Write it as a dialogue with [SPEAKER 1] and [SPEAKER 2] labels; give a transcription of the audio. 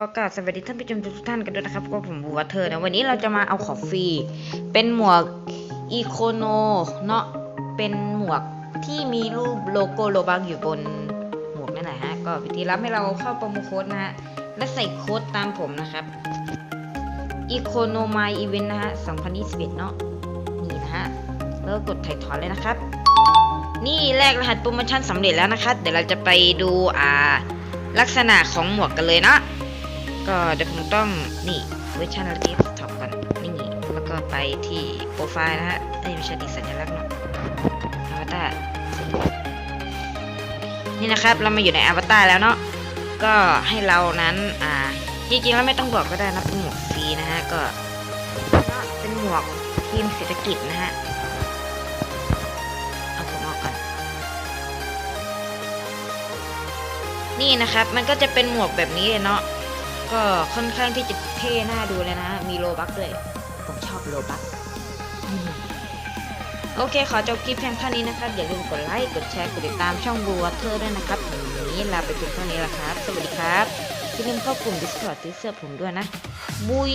[SPEAKER 1] ก็กราบสวัสดีท่านผู้ชมทุกท่านกันด้วยนะครับก็ผมบัวเธอนะวันนี้เราจะมาเอาของฟรีเป็นหมวกอีโคโนเนาะเป็นหมวกที่มีรูปโลโก้โลบังอยู่บนหมวกนั่นแหละฮะก็วิธีรับให้เราเข้าโปรโมโค้ดนะฮะและใส่โค้ดตามผมนะครับอีโคโนมายอีเวนต์นะฮะ2021 เนาะนี่นะฮะแล้วก็กดถ่ายถอนเลยนะครับ นี่แลกรหัสโปรโมชั่นสำเร็จแล้วนะครับเดี๋ยวเราจะไปดูอ่าลักษณะของหมวกกันเลยเนาะ ก็เดี๋ยวผมต้องนี่เวอร์ชันรีสท็อปก่อนนี่แล้วก็ไปที่โปรไฟล์นะฮะเอ้ยไม่ใช่ดีสัญลักษณ์เนาะอวตารนี่นะครับเรามาอยู่ในอวตารแล้วเนาะก็ให้เรานั้นอ่าจริงๆแล้วไม่ต้องบอกก็ได้นะเป็นหมวกฟรีนะฮะก็เป็นหมวกทีมเศรษฐกิจนะฮะเอาผมออกก่อนนี่นะครับมันก็จะเป็นหมวกแบบนี้เลยเนาะ ก็ค่อนข้างที่จะเท่น่าดูเลยนะ มีโลบักด้วย ผมชอบโลบักโอเค ขอจบคลิปเพียงเท่านี้นะครับ อย่าลืมกดไลค์ กดแชร์ กดติดตามช่องบูวเตอร์ด้วยนะครับวันนี้ลาไปเพียงเท่านี้ละครับ สวัสดีครับอย่าลืมเข้ากลุ่ม Discord ซื้อเสื้อผมด้วยนะ บุย